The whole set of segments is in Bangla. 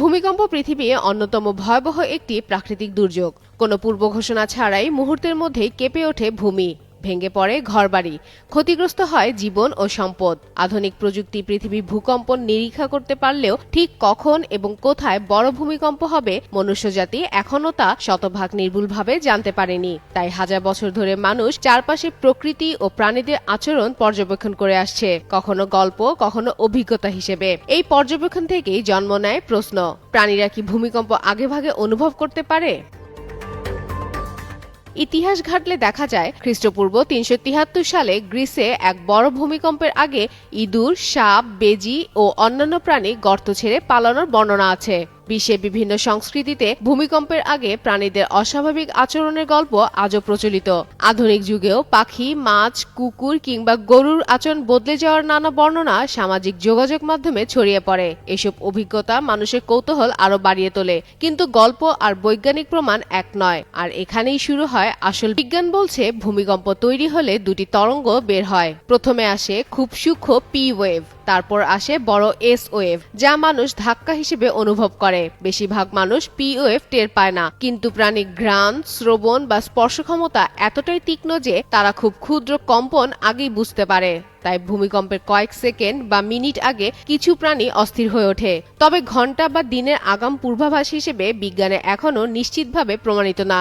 ভূমিকম্প পৃথিবীর অন্যতম ভয়াবহ একটি প্রাকৃতিক দুর্যোগ। কোনো পূর্ব ঘোষণা ছাড়াই মুহূর্তের মধ্যেই কেঁপে ওঠে ভূমি। ভেঙে পড়ে ঘরবাড়ি। ক্ষতিগ্রস্ত হয় জীবন ও সম্পদ। আধুনিক প্রযুক্তি পৃথিবীর ভূকম্পন নিরীক্ষা করতে পারলেও ঠিক কখন এবং কোথায় বড় ভূমিকম্প হবে মনুষ্যজাতি এখনও তা শতভাগ নির্ভুলভাবে জানতে পারেনি। তাই হাজার বছর ধরে মানুষ চারপাশে প্রকৃতি ও প্রাণীদের আচরণ পর্যবেক্ষণ করে আসছে, কখনো গল্প, কখনো অভিজ্ঞতা হিসেবে। এই পর্যবেক্ষণ থেকেই জন্ম নেয় প্রশ্ন, প্রাণীরা কি ভূমিকম্প আগেভাগে অনুভব করতে পারে? ইতিহাস ঘাটলে দেখা যায়, খ্রিস্টপূর্ব তিনশো তিয়াত্তর সালে গ্রিসে এক বড় ভূমিকম্পের আগে ইঁদুর, সাপ, বেজি ও অন্যান্য প্রাণী গর্ত ছেড়ে পালানোর বর্ণনা আছে। বিশ্বে বিভিন্ন সংস্কৃতিতে ভূমিকম্পের আগে প্রাণীদের অস্বাভাবিক আচরণের গল্প আজও প্রচলিত। আধুনিক যুগেও পাখি, মাছ, কুকুর কিংবা গরুর আচরণ বদলে যাওয়ার নানা বর্ণনা সামাজিক যোগাযোগ মাধ্যমে ছড়িয়ে পড়ে। এসব অভিজ্ঞতা মানুষের কৌতূহল আরও বাড়িয়ে তোলে। কিন্তু গল্প আর বৈজ্ঞানিক প্রমাণ এক নয়। আর এখানেই শুরু হয় আসল বিজ্ঞান বলছে ভূমিকম্প তৈরি হলে দুটি তরঙ্গ বের হয়। প্রথমে আসে খুব সূক্ষ্ম পি ওয়েভ তারপর আসে বড় এস ওয়েভ যা মানুষ ধাক্কা হিসেবে অনুভব করে। বেশিরভাগ মানুষ পি ওয়েভ টের পায় না। কিন্তু প্রাণী ঘ্রাণ, শ্রবণ বা স্পর্শ ক্ষমতা এতটাই তীক্ষ্ণ যে তারা খুব ক্ষুদ্র কম্পন আগেই বুঝতে পারে। তাই ভূমিকম্পের কয়েক সেকেন্ড বা মিনিট আগে কিছু প্রাণী অস্থির হয়ে ওঠে। তবে ঘণ্টা বা দিনের আগাম পূর্বাভাস হিসেবে বিজ্ঞানে এখনও নিশ্চিতভাবে প্রমাণিত না।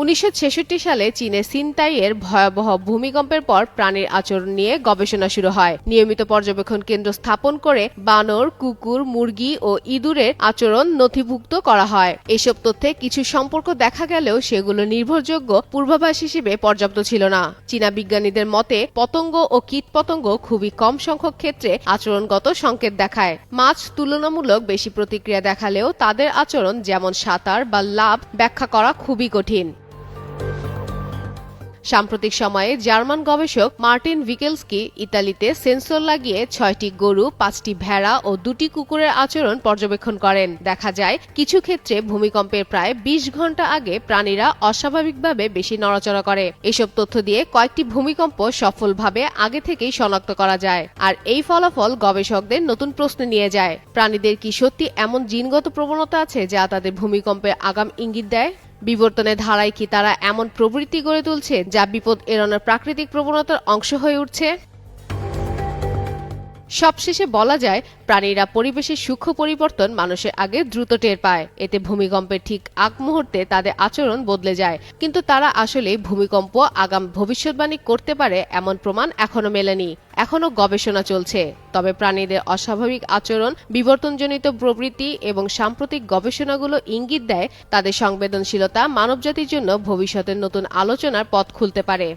উনিশশো ছেষট্টি সালে চীনের সিনতাইয়ের ভয়াবহ ভূমিকম্পের পর প্রাণীর আচরণ নিয়ে গবেষণা শুরু হয়। নিয়মিত পর্যবেক্ষণ কেন্দ্র স্থাপন করে বানর, কুকুর, মুরগি ও ইঁদুরের আচরণ নথিভুক্ত করা হয়। এসব তথ্যে কিছু সম্পর্ক দেখা গেলেও সেগুলো নির্ভরযোগ্য পূর্বাভাস হিসেবে পর্যাপ্ত ছিল না। চীনা বিজ্ঞানীদের মতে, পতঙ্গ ও কীটপতঙ্গ খুবই কম সংখ্যক ক্ষেত্রে আচরণগত সংকেত দেখায়। মাছ তুলনামূলক বেশি প্রতিক্রিয়া দেখালেও তাদের আচরণ যেমন সাঁতার বা লাভ ব্যাখ্যা করা খুবই কঠিন। সাম্প্রতিক সময়ে জার্মান গবেষক মার্টিন ভিকেলসকি ইতালিতে সেন্সর লাগিয়ে ছয়টি গরু, পাঁচটি ভেড়া ও দুটি কুকুরের আচরণ পর্যবেক্ষণ করেন। দেখা যায়, কিছু ক্ষেত্রে ভূমিকম্পের প্রায় ২০ ঘণ্টা আগে প্রাণীরা অস্বাভাবিকভাবে বেশি নড়াচড়া করে। এসব তথ্য দিয়ে কয়েকটি ভূমিকম্প সফলভাবে আগে থেকেই শনাক্ত করা যায়। আর এই ফলাফল গবেষকদের নতুন প্রশ্ন নিয়ে যায়। প্রাণীদের কি সত্যি এমন জিনগত প্রবণতা আছে যা তাদের ভূমিকম্পের আগাম ইঙ্গিত দেয়? বিবর্তনের ধারায় কি তারা এমন প্রবৃত্তি গড়ে তুলছে যা বিপদ এড়ানোর প্রাকৃতিক প্রবণতার অংশ হয়ে উঠছে? সবশেষে বলা যায়, প্রাণীরা পরিবেশের সূক্ষ্ম পরিবর্তন মানুষের আগে দ্রুত টের পায়। এতে ভূমিকম্পের ঠিক আগ মুহূর্তে তাদের আচরণ বদলে যায়। কিন্তু তারা আসলে ভূমিকম্প আগাম ভবিষ্যৎবাণী করতে পারে এমন প্রমাণ এখনও মেলেনি। এখনও গবেষণা চলছে। তবে প্রাণীদের অস্বাভাবিক আচরণ, বিবর্তনজনিত প্রবৃত্তি এবং সাম্প্রতিক গবেষণাগুলো ইঙ্গিত দেয়, তাদের সংবেদনশীলতা মানবজাতির জন্য ভবিষ্যতের নতুন আলোচনার পথ খুলতে পারে।